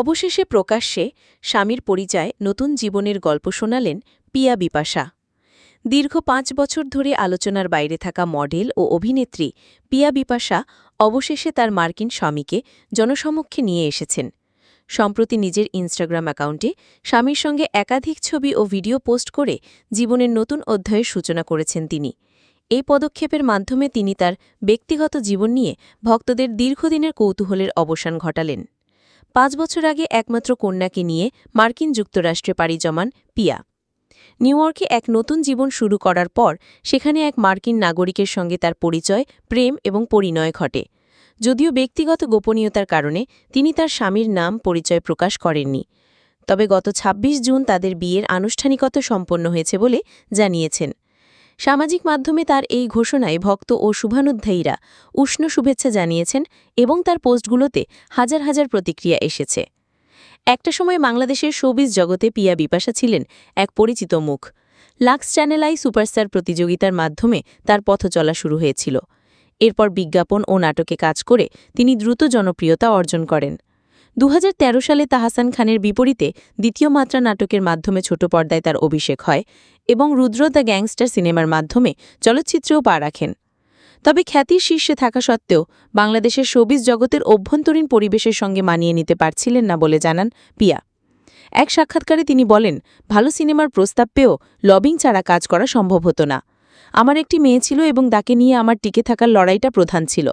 অবশেষে প্রকাশ্যে স্বামীর পরিচয় নতুন জীবনের গল্প শোনালেন পিয়া বিপাশা। দীর্ঘ পাঁচ বছর ধরে আলোচনার বাইরে থাকা মডেল ও অভিনেত্রী পিয়া বিপাশা অবশেষে তার মার্কিন স্বামীকে জনসমক্ষে নিয়ে এসেছেন। সম্প্রতি নিজের ইনস্টাগ্রাম অ্যাকাউন্টে স্বামীর সঙ্গে একাধিক ছবি ও ভিডিও পোস্ট করে জীবনের নতুন অধ্যায়ের সূচনা করেছেন তিনি। এই পদক্ষেপের মাধ্যমে তিনি তার ব্যক্তিগত জীবন নিয়ে ভক্তদের দীর্ঘদিনের কৌতূহলের অবসান ঘটালেন। পাঁচ বছর আগে একমাত্র কন্যাকে নিয়ে মার্কিন যুক্তরাষ্ট্রে পাড়ি জমান পিয়া। নিউইয়র্কে এক নতুন জীবন শুরু করার পর সেখানে এক মার্কিন নাগরিকের সঙ্গে তার পরিচয়, প্রেম এবং পরিণয় ঘটে। যদিও ব্যক্তিগত গোপনীয়তার কারণে তিনি তার স্বামীর নাম পরিচয় প্রকাশ করেননি। তবে গত ২৬ জুন তাদের বিয়ের আনুষ্ঠানিকতা সম্পন্ন হয়েছে বলে জানিয়েছেন। সামাজিক মাধ্যমে তার এই ঘোষণায় ভক্ত ও শুভানুধ্যায়ীরা উষ্ণ শুভেচ্ছা জানিয়েছেন এবং তার পোস্টগুলোতে হাজার হাজার প্রতিক্রিয়া এসেছে। একটা সময় বাংলাদেশের শোবিজ জগতে পিয়া বিপাশা ছিলেন এক পরিচিত মুখ। লাক্স চ্যানেল আই সুপারস্টার প্রতিযোগিতার মাধ্যমে তার পথ চলা শুরু হয়েছিল। এরপর বিজ্ঞাপন ও নাটকে কাজ করে তিনি দ্রুত জনপ্রিয়তা অর্জন করেন। দু হাজার তেরো সালে তাহাসান খানের বিপরীতে দ্বিতীয় মাত্রা নাটকের মাধ্যমে ছোট পর্দায় তার অভিষেক হয় এবং রুদ্র দ্য গ্যাংস্টার সিনেমার মাধ্যমে চলচ্চিত্রেও পা রাখেন। তবে খ্যাতির শীর্ষে থাকা সত্ত্বেও বাংলাদেশের শোবিজ জগতের অভ্যন্তরীণ পরিবেশের সঙ্গে মানিয়ে নিতে পারছিলেন না বলে জানান পিয়া। এক সাক্ষাৎকারে তিনি বলেন, ভালো সিনেমার প্রস্তাব পেয়েও লবিং ছাড়া কাজ করা সম্ভব হতো না। আমার একটি মেয়ে ছিল এবং তাকে নিয়ে আমার টিকে থাকার লড়াইটা প্রধান ছিল।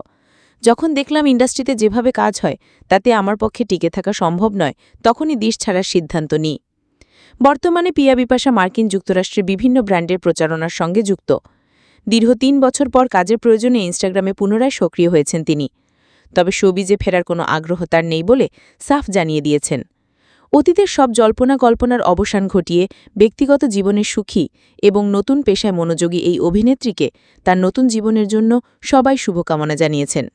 যখন দেখলাম ইন্ডাস্ট্রিতে যেভাবে কাজ হয়, তাতে আমার পক্ষে টিকে থাকা সম্ভব নয়, তখনই দেশ ছাড়ার সিদ্ধান্ত নিই। বর্তমানে পিয়া বিপাশা মার্কিন যুক্তরাষ্ট্রের বিভিন্ন ব্র্যান্ডের প্রচারণার সঙ্গে যুক্ত। দীর্ঘ তিন বছর পর কাজের প্রয়োজনে ইনস্টাগ্রামে পুনরায় সক্রিয় হয়েছেন তিনি। তবে শোবিজে ফেরার কোনো আগ্রহ তার নেই বলে সাফ জানিয়ে দিয়েছেন। অতীতের সব জল্পনা কল্পনার অবসান ঘটিয়ে ব্যক্তিগত জীবনে সুখী এবং নতুন পেশায় মনোযোগী এই অভিনেত্রীকে তার নতুন জীবনের জন্য সবাই শুভকামনা জানিয়েছেন।